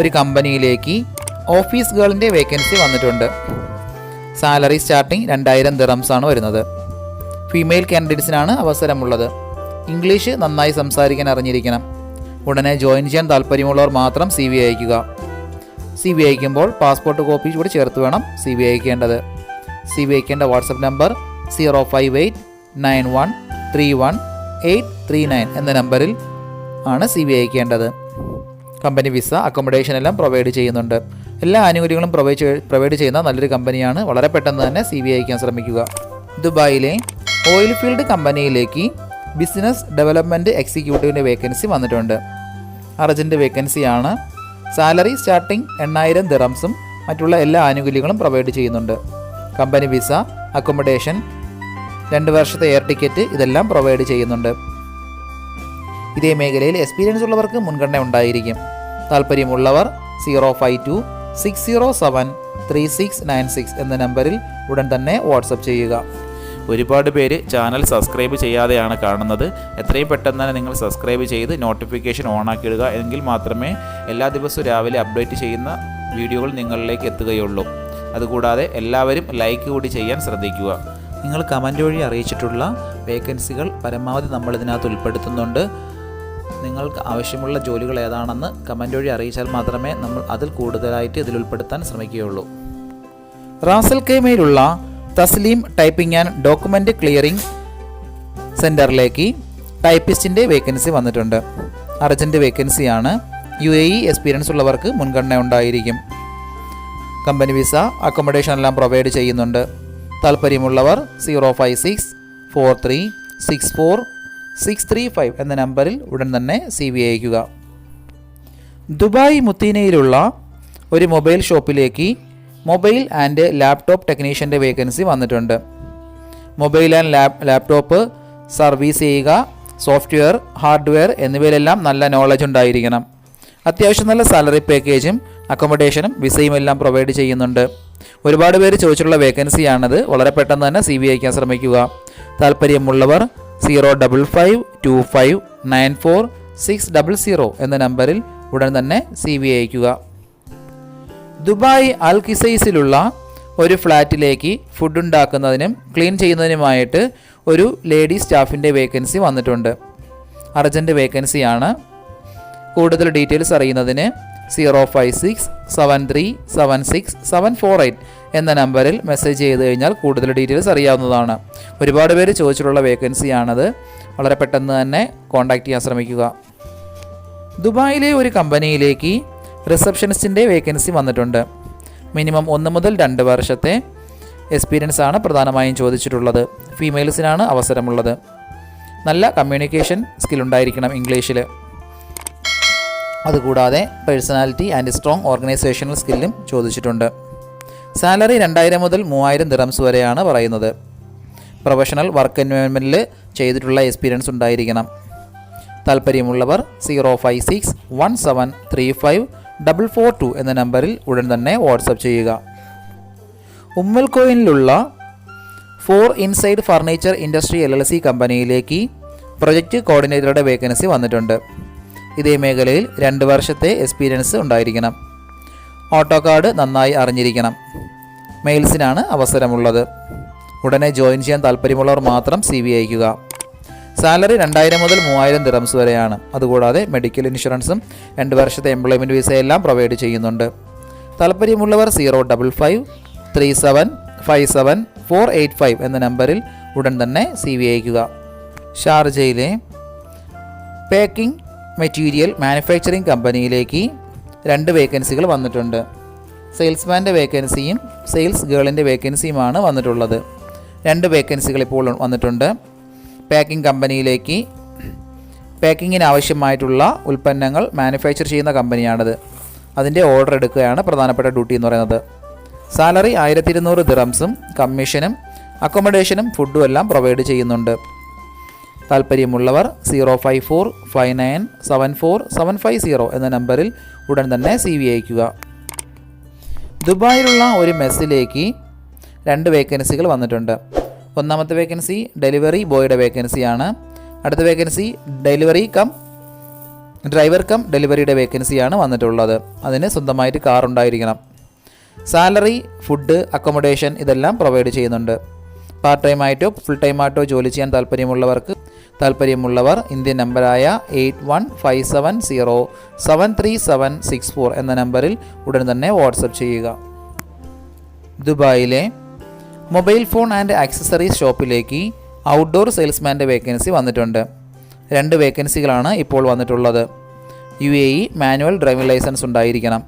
ഒരു കമ്പനിയിലേക്ക് ഓഫീസ് ഗേളിന്റെ വേക്കൻസി വന്നിട്ടുണ്ട്. സാലറി സ്റ്റാർട്ടിംഗ് രണ്ടായിരം ദിറംസ് ആണ് വരുന്നത്. ഫീമെയിൽ കാൻഡിഡേറ്റ്സിനാണ് അവസരമുള്ളത്. ഇംഗ്ലീഷ് നന്നായി സംസാരിക്കാൻ അറിഞ്ഞിരിക്കണം. ഉടനെ ജോയിൻ ചെയ്യാൻ താല്പര്യമുള്ളവർ മാത്രം സി വി അയക്കുക. സി വി അയക്കുമ്പോൾ പാസ്പോർട്ട് കോപ്പി കൂടി ചേർത്ത് വേണം സി വി അയക്കേണ്ടത്. സി വി അയക്കേണ്ട WhatsApp number zero five eight nine one three one eight three nine എന്ന നമ്പറിൽ ആണ് സി വി അയക്കേണ്ടത്. കമ്പനി വിസ അക്കോമഡേഷൻ എല്ലാം പ്രൊവൈഡ് ചെയ്യുന്നുണ്ട്. എല്ലാ ആനുകൂല്യങ്ങളും പ്രൊവൈഡ് പ്രൊവൈഡ് ചെയ്യുന്ന നല്ലൊരു കമ്പനിയാണ്. വളരെ പെട്ടെന്ന് തന്നെ സി വി അയക്കാൻ ശ്രമിക്കുക. ദുബായിലെ ഓയിൽ ഫീൽഡ് കമ്പനിയിലേക്ക് ബിസിനസ് ഡെവലപ്മെന്റ് എക്സിക്യൂട്ടീവിന്റെ വേക്കൻസി വന്നിട്ടുണ്ട്. അർജന്റ് വേക്കൻസിയാണ് സാലറി സ്റ്റാർട്ടിംഗ് എണ്ണായിരം ദിറംസും മറ്റുള്ള എല്ലാ ആനുകൂല്യങ്ങളും പ്രൊവൈഡ് ചെയ്യുന്നുണ്ട്. കമ്പനി വിസ അക്കോമഡേഷൻ രണ്ട് വർഷത്തെ എയർ ടിക്കറ്റ് ഇതെല്ലാം പ്രൊവൈഡ് ചെയ്യുന്നുണ്ട്. ഇതേ മേഖലയിൽ എക്സ്പീരിയൻസ് ഉള്ളവർക്ക് മുൻഗണന ഉണ്ടായിരിക്കും. താല്പര്യമുള്ളവർ zero five two six zero seven three six nine six എന്ന നമ്പറിൽ ഉടൻ തന്നെ വാട്സപ്പ് ചെയ്യുക. ഒരുപാട് പേര് ചാനൽ സബ്സ്ക്രൈബ് ചെയ്യാതെയാണ് കാണുന്നത്. എത്രയും പെട്ടെന്ന് തന്നെ നിങ്ങൾ സബ്സ്ക്രൈബ് ചെയ്ത് നോട്ടിഫിക്കേഷൻ ഓൺ ആക്കിയിടുക എങ്കിൽ മാത്രമേ എല്ലാ ദിവസവും രാവിലെ അപ്ഡേറ്റ് ചെയ്യുന്ന വീഡിയോകൾ നിങ്ങളിലേക്ക് എത്തുകയുള്ളൂ. അതുകൂടാതെ എല്ലാവരും ലൈക്ക് കൂടി ചെയ്യാൻ ശ്രദ്ധിക്കുക. നിങ്ങൾ കമന്റ് വഴി അറിയിച്ചിട്ടുള്ള വേക്കൻസികൾ പരമാവധി നമ്മൾ ഇതിനകത്ത് ഉൾപ്പെടുത്തുന്നുണ്ട്. നിങ്ങൾക്ക് ആവശ്യമുള്ള ജോലികൾ ഏതാണെന്ന് കമന്റ് വഴി അറിയിച്ചാൽ മാത്രമേ നമ്മൾ അതിൽ കൂടുതലായിട്ട് ഇതിൽ ഉൾപ്പെടുത്താൻ ശ്രമിക്കുകയുള്ളൂ. റാസൽ കൈമയിലുള്ള Tasleem typing and document clearing സെന്ററിലേക്ക് ടൈപ്പിസ്റ്റിന്റെ വേക്കൻസി വന്നിട്ടുണ്ട്. അർജന്റ് വേക്കൻസിയാണ് യു എ ഇ എക്സ്പീരിയൻസ് ഉള്ളവർക്ക് മുൻഗണന ഉണ്ടായിരിക്കും. കമ്പനി വിസ അക്കോമഡേഷൻ എല്ലാം പ്രൊവൈഡ് ചെയ്യുന്നുണ്ട്. താല്പര്യമുള്ളവർ zero five six four three six four six three five എന്ന നമ്പറിൽ ഉടൻ തന്നെ സി വി അയക്കുക ദുബായ് മുത്തീനയിലുള്ള ഒരു മൊബൈൽ ഷോപ്പിലേക്ക് മൊബൈൽ ആൻഡ് ലാപ്ടോപ്പ് ടെക്നീഷ്യന്റെ വേക്കൻസി വന്നിട്ടുണ്ട്. Mobile and lap laptop service ചെയ്യുക സോഫ്റ്റ്വെയർ ഹാർഡ്വെയർ എന്നിവയിലെല്ലാം നല്ല നോളജ് ഉണ്ടായിരിക്കണം. അത്യാവശ്യം നല്ല സാലറി പാക്കേജും അക്കോമഡേഷനും വിസയും എല്ലാം പ്രൊവൈഡ് ചെയ്യുന്നുണ്ട്. ഒരുപാട് പേര് ചോദിച്ചിട്ടുള്ള വേക്കൻസിയാണത്. വളരെ പെട്ടെന്ന് തന്നെ സി ബി അയക്കാൻ ശ്രമിക്കുക. താല്പര്യമുള്ളവർ zero double five two five nine four six double zero എന്ന നമ്പറിൽ ഉടൻ തന്നെ സി വി അയക്കുക ദുബായ് അൽ കിസൈസിലുള്ള ഒരു ഫ്ലാറ്റിലേക്ക് ഫുഡ് ഉണ്ടാക്കുന്നതിനും ക്ലീൻ ചെയ്യുന്നതിനുമായിട്ട് ഒരു ലേഡി സ്റ്റാഫിന്റെ വേക്കൻസി വന്നിട്ടുണ്ട്. അർജന്റ് വേക്കൻസിയാണ് കൂടുതൽ ഡീറ്റെയിൽസ് അറിയുന്നതിന് zero five six seven three seven six seven four eight എന്ന നമ്പറിൽ മെസ്സേജ് ചെയ്ത് കഴിഞ്ഞാൽ കൂടുതൽ ഡീറ്റെയിൽസ് അറിയാവുന്നതാണ്. ഒരുപാട് പേര് ചോദിച്ചിട്ടുള്ള വേക്കൻസിയാണത് വളരെ പെട്ടെന്ന് തന്നെ കോൺടാക്റ്റ് ചെയ്യാൻ ശ്രമിക്കുക. ദുബായിലെ ഒരു കമ്പനിയിലേക്ക് റിസപ്ഷനിസ്റ്റിന്റെ വേക്കൻസി വന്നിട്ടുണ്ട്. മിനിമം ഒന്ന് മുതൽ രണ്ട് വർഷത്തെ എക്സ്പീരിയൻസ് ആണ് പ്രധാനമായും ചോദിച്ചിട്ടുള്ളത്. ഫീമെയിൽസിനാണ് അവസരമുള്ളത്. നല്ല കമ്മ്യൂണിക്കേഷൻ സ്കിൽ ഉണ്ടായിരിക്കണം ഇംഗ്ലീഷിൽ അതുകൂടാതെ പേഴ്സണാലിറ്റി ആൻഡ് സ്ട്രോങ് ഓർഗനൈസേഷണൽ സ്കില്ലും ചോദിച്ചിട്ടുണ്ട്. സാലറി രണ്ടായിരം മുതൽ മൂവായിരം ദിറംസ് വരെയാണ് പറയുന്നത്. പ്രൊഫഷണൽ വർക്ക് എൻവയോൺമെന്റിൽ ചെയ്തിട്ടുള്ള എക്സ്പീരിയൻസ് ഉണ്ടായിരിക്കണം. താല്പര്യമുള്ളവർ zero five six one seven three five double four two എന്ന നമ്പറിൽ ഉടൻ തന്നെ വാട്സപ്പ് ചെയ്യുക. ഉമ്മൽ കോയിനിലുള്ള four inside furniture industry L L C കമ്പനിയിലേക്ക് പ്രൊജക്റ്റ് കോർഡിനേറ്ററുടെ വേക്കൻസി വന്നിട്ടുണ്ട്. ഇതേ മേഖലയിൽ രണ്ട് വർഷത്തെ എക്സ്പീരിയൻസ് ഉണ്ടായിരിക്കണം. ഓട്ടോ കാർഡ് നന്നായി അറിഞ്ഞിരിക്കണം. മെയിൽസിനാണ് അവസരമുള്ളത്. ഉടനെ ജോയിൻ ചെയ്യാൻ താല്പര്യമുള്ളവർ മാത്രം സി വി അയക്കുക സാലറി രണ്ടായിരം മുതൽ മൂവായിരം ദിറംസ് വരെയാണ്. അതുകൂടാതെ മെഡിക്കൽ ഇൻഷുറൻസും രണ്ട് വർഷത്തെ എംപ്ലോയ്മെന്റ് വിസയെല്ലാം പ്രൊവൈഡ് ചെയ്യുന്നുണ്ട്. താല്പര്യമുള്ളവർ zero double five three seven five seven four eight five എന്ന നമ്പറിൽ ഉടൻ തന്നെ സി വി അയക്കുക ഷാർജയിലെ പാക്കിംഗ് മെറ്റീരിയൽ മാനുഫാക്ചറിംഗ് കമ്പനിയിലേക്ക് രണ്ട് വേക്കൻസികൾ വന്നിട്ടുണ്ട്. സെയിൽസ്മാന്റെ വേക്കൻസിയും സെയിൽസ് ഗേളിന്റെ വേക്കൻസിയുമാണ് വന്നിട്ടുള്ളത്. രണ്ട് വേക്കൻസികൾ ഇപ്പോൾ വന്നിട്ടുണ്ട്. പാക്കിംഗ് കമ്പനിയിലേക്ക് പാക്കിങ്ങിന് ആവശ്യമായിട്ടുള്ള ഉൽപ്പന്നങ്ങൾ മാനുഫാക്ചർ ചെയ്യുന്ന കമ്പനിയാണിത്. അതിന്റെ ഓർഡർ എടുക്കുകയാണ് പ്രധാനപ്പെട്ട ഡ്യൂട്ടി എന്ന് പറയുന്നത്. സാലറി ആയിരത്തി ഇരുന്നൂറ് ദിറംസും കമ്മീഷനും അക്കോമഡേഷനും ഫുഡും എല്ലാം പ്രൊവൈഡ് ചെയ്യുന്നുണ്ട്. താല്പര്യമുള്ളവർ zero five four five nine seven four seven five zero എന്ന നമ്പറിൽ ഉടൻ തന്നെ സി വി അയക്കുക ദുബായിലുള്ള ഒരു മെസ്സിലേക്ക് രണ്ട് വേക്കൻസികൾ വന്നിട്ടുണ്ട്. ഒന്നാമത്തെ വേക്കൻസി ഡെലിവറി ബോയുടെ വേക്കൻസിയാണ്. അടുത്ത vacancy delivery cum driver cum ഡെലിവറിയുടെ വേക്കൻസിയാണ് വന്നിട്ടുള്ളത്. അതിന് സ്വന്തമായിട്ട് കാർ ഉണ്ടായിരിക്കണം. സാലറി ഫുഡ് അക്കോമഡേഷൻ ഇതെല്ലാം പ്രൊവൈഡ് ചെയ്യുന്നുണ്ട്. പാർട്ട് ടൈം ആയിട്ടോ ഫുൾ ടൈം ആയിട്ടോ ജോലി ചെയ്യാൻ താല്പര്യമുള്ളവർക്ക് താല്പര്യമുള്ളവർ ഇന്ത്യൻ നമ്പറായ eight one five seven zero seven three seven six four എന്ന നമ്പറിൽ ഉടൻ തന്നെ വാട്സപ്പ് ചെയ്യുക. ദുബായിലെ മൊബൈൽ ഫോൺ ആൻഡ് ആക്സസറീസ് ഷോപ്പിലേക്ക് ഔട്ട്ഡോർ സെയിൽസ്മാന്റെ വേക്കൻസി വന്നിട്ടുണ്ട്. രണ്ട് വേക്കൻസികളാണ് ഇപ്പോൾ വന്നിട്ടുള്ളത്. U A E manual driving licence ഉണ്ടായിരിക്കണം.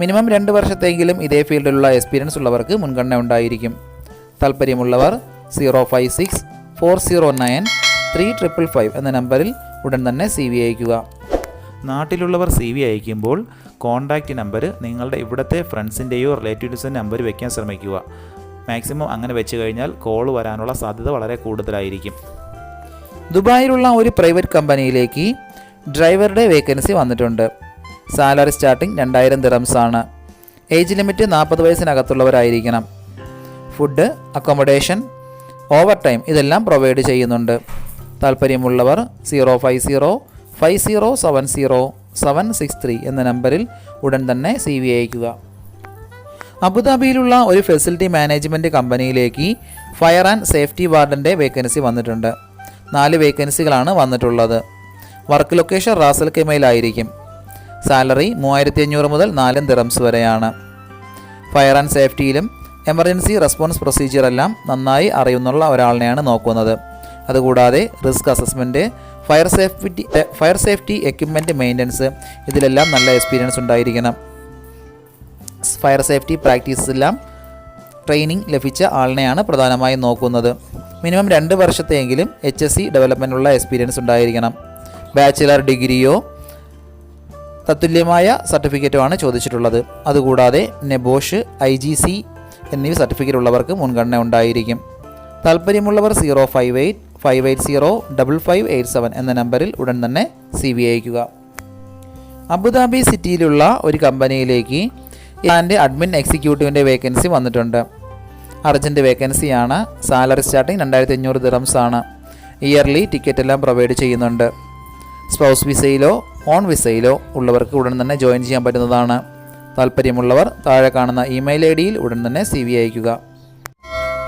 മിനിമം രണ്ട് വർഷത്തെങ്കിലും ഇതേ ഫീൽഡിലുള്ള എക്സ്പീരിയൻസ് ഉള്ളവർക്ക് മുൻഗണന ഉണ്ടായിരിക്കും. താല്പര്യമുള്ളവർ zero five six four zero nine three triple five എന്ന നമ്പറിൽ ഉടൻ തന്നെ സി വി അയക്കുക നാട്ടിലുള്ളവർ സി വി അയക്കുമ്പോൾ കോൺടാക്റ്റ് നമ്പർ നിങ്ങളുടെ ഇവിടുത്തെ ഫ്രണ്ട്സിന്റെയോ റിലേറ്റീവ്സിന്റെ നമ്പർ വയ്ക്കാൻ ശ്രമിക്കുക. മാക്സിമം അങ്ങനെ വെച്ച് കഴിഞ്ഞാൽ കോൾ വരാനുള്ള സാധ്യത വളരെ കൂടുതലായിരിക്കും. ദുബായിലുള്ള ഒരു പ്രൈവറ്റ് കമ്പനിയിലേക്ക് ഡ്രൈവറുടെ വേക്കൻസി വന്നിട്ടുണ്ട്. സാലറി സ്റ്റാർട്ടിംഗ് രണ്ടായിരം ദിറംസ് ആണ്. ഏജ് ലിമിറ്റ് നാൽപ്പത് വയസ്സിനകത്തുള്ളവരായിരിക്കണം. ഫുഡ് അക്കോമഡേഷൻ ഓവർ ടൈം ഇതെല്ലാം പ്രൊവൈഡ് ചെയ്യുന്നുണ്ട്. താല്പര്യമുള്ളവർ zero five zero five zero seven zero seven six three എന്ന നമ്പറിൽ ഉടൻ തന്നെ സി വി അയക്കുക അബുദാബിയിലുള്ള ഒരു ഫെസിലിറ്റി മാനേജ്മെന്റ് കമ്പനിയിലേക്ക് ഫയർ ആൻഡ് സേഫ്റ്റി വാർഡന്റെ വേക്കൻസി വന്നിട്ടുണ്ട്. നാല് വേക്കൻസികളാണ് വന്നിട്ടുള്ളത്. വർക്ക് ലൊക്കേഷൻ റാസൽ കെമയിലായിരിക്കും സാലറി മൂവായിരത്തി അഞ്ഞൂറ് മുതൽ നാലും ദിറംസ് വരെയാണ്. ഫയർ ആൻഡ് സേഫ്റ്റിയിലും എമർജൻസി റെസ്പോൺസ് പ്രൊസീജിയർ എല്ലാം നന്നായി അറിയുന്നുള്ള ഒരാളിനെയാണ് നോക്കുന്നത്. അതുകൂടാതെ risk assessment fire safety fire safety equipment maintenance ഇതിലെല്ലാം നല്ല എക്സ്പീരിയൻസ് ഉണ്ടായിരിക്കണം. ഫയർ സേഫ്റ്റി പ്രാക്ടീസെല്ലാം ട്രെയിനിങ് ലഭിച്ച ആളിനെയാണ് പ്രധാനമായും നോക്കുന്നത്. മിനിമം രണ്ട് വർഷത്തെയെങ്കിലും എച്ച് എസ് സി ഡെവലപ്മെന്റുള്ള എക്സ്പീരിയൻസ് ഉണ്ടായിരിക്കണം. ബാച്ചിലർ ഡിഗ്രിയോ തത്തുല്യമായ സർട്ടിഫിക്കറ്റോ ആണ് ചോദിച്ചിട്ടുള്ളത്. അതുകൂടാതെ നെബോഷ് ഐ ജി സി എന്നീ സർട്ടിഫിക്കറ്റ് ഉള്ളവർക്ക് മുൻഗണന ഉണ്ടായിരിക്കും. താല്പര്യമുള്ളവർ zero five eight five eight zero double C V seven എന്ന നമ്പറിൽ ഉടൻ തന്നെ സി വി അയക്കുക അബുദാബി സിറ്റിയിലുള്ള ഒരു കമ്പനിയിലേക്ക് എന്റെ അഡ്മിൻ എക്സിക്യൂട്ടീവിന്റെ വേക്കൻസി വന്നിട്ടുണ്ട്. അർജന്റ് വേക്കൻസിയാണ്. സാലറി സ്റ്റാർട്ടിങ് രണ്ടായിരത്തി അഞ്ഞൂറ് ദിറംസ് ആണ് ഇയർലി ടിക്കറ്റ് എല്ലാം പ്രൊവൈഡ് ചെയ്യുന്നുണ്ട്. സ്പൗസ് വിസയിലോ ഓൺ വിസയിലോ ഉള്ളവർക്ക് ഉടൻ തന്നെ ജോയിൻ ചെയ്യാൻ പറ്റുന്നതാണ്. താല്പര്യമുള്ളവർ താഴെ കാണുന്ന ഇമെയിൽ ഐ ഡിയിൽ ഉടൻ തന്നെ സി വി അയക്കുക